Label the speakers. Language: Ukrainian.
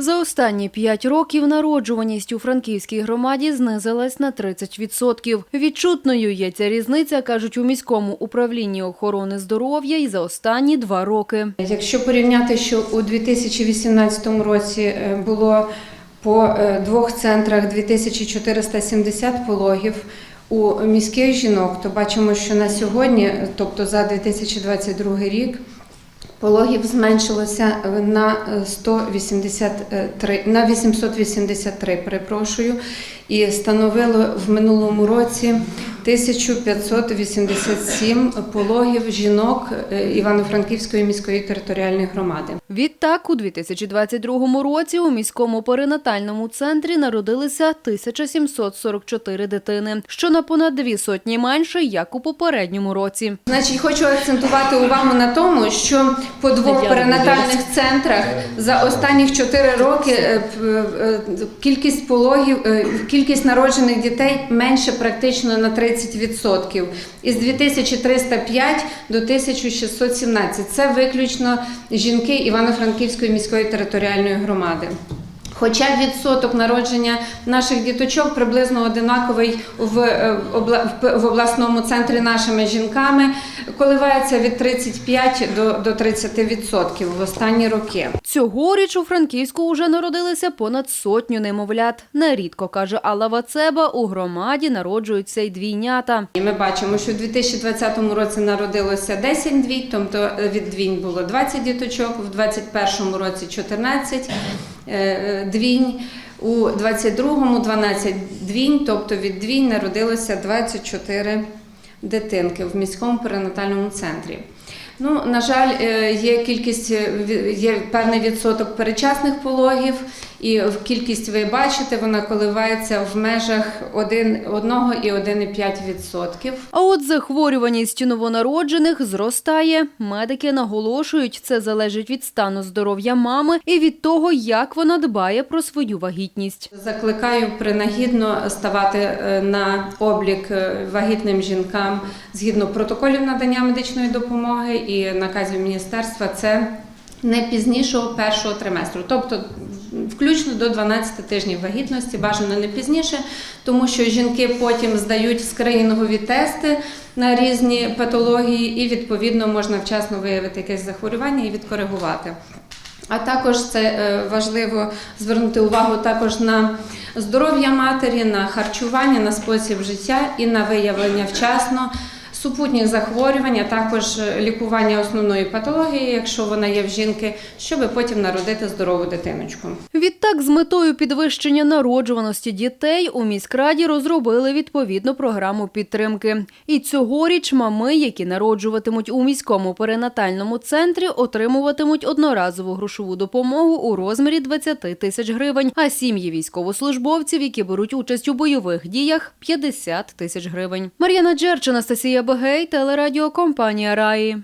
Speaker 1: За останні п'ять років народжуваність у франківській громаді знизилась на 30%. Відчутною є ця різниця, кажуть у міському управлінні охорони здоров'я і за останні два роки.
Speaker 2: Якщо порівняти, що у 2018 році е, було по е, двох центрах 2470 пологів у міських жінок, то бачимо, що на сьогодні, тобто за 2022 рік, пологів зменшилося на е, 183, на 883, перепрошую, і становило в минулому році 1587 пологів жінок е, Івано-Франківської міської територіальної громади.
Speaker 1: Відтак, у 2022 році у міському перинатальному центрі народилися 1744 дитини, що на понад дві сотні менше, як у попередньому році.
Speaker 2: Значить, хочу акцентувати увагу на тому, що по двох перинатальних центрах за останніх 4 роки е, е, кількість пологів, кількість народжених дітей менше практично на 30%. Із 2305 до 1617. Це виключно жінки Івано-Франківської міської територіальної громади. Хоча відсоток народження наших діточок приблизно одинаковий в, е, обласному центрі нашими жінками, коливається від 35 до, до 30% відсотків в останні роки.
Speaker 1: Цьогоріч у Франківську уже народилися понад сотню немовлят. Нерідко, каже Алла Вацеба, у громаді народжуються й двійнята.
Speaker 2: Ми бачимо, що в 2020 році народилося 10 двійь, тобто е, від двінь було 20 діточок, в 2021 році 14 е, е, двінь, у 2022 12 двінь, тобто від двінь народилося 24 дитинки в міському перинатальному центрі. Ну, на жаль, е, є кількість, е, є певний відсоток перечасних пологів, і в кількість ви бачите, вона коливається в межах 1, 1 і 1,5 відсотків.
Speaker 1: А от захворюваність новонароджених зростає. Медики наголошують, це залежить від стану здоров'я мами і від того, як вона дбає про свою вагітність.
Speaker 2: Закликаю принагідно ставати е, на облік е, вагітним жінкам згідно протоколів надання медичної допомоги і наказів міністерства. Це не пізнішого першого триместру, тобто включно до 12 тижнів вагітності, бажано не пізніше, тому що жінки потім здають скринінгові тести на різні патології, і відповідно можна вчасно виявити якесь захворювання і відкоригувати. А також це е, важливо звернути увагу також на здоров'я матері, на харчування, на спосіб життя і на виявлення вчасно супутніх захворювань, а також е, лікування основної патології, якщо вона є в жінки, щоб потім народити здорову дитиночку.
Speaker 1: Відтак, з метою підвищення народжуваності дітей у міськраді розробили відповідну програму підтримки. І цьогоріч мами, які народжуватимуть у міському перинатальному центрі, отримуватимуть одноразову грошову допомогу у розмірі 20 тисяч гривень, а сім'ї військовослужбовців, які беруть участь у бойових діях, 50 тисяч гривень. Мар'яна Джерч, Анастасія Бегей, телерадіокомпанія Раї.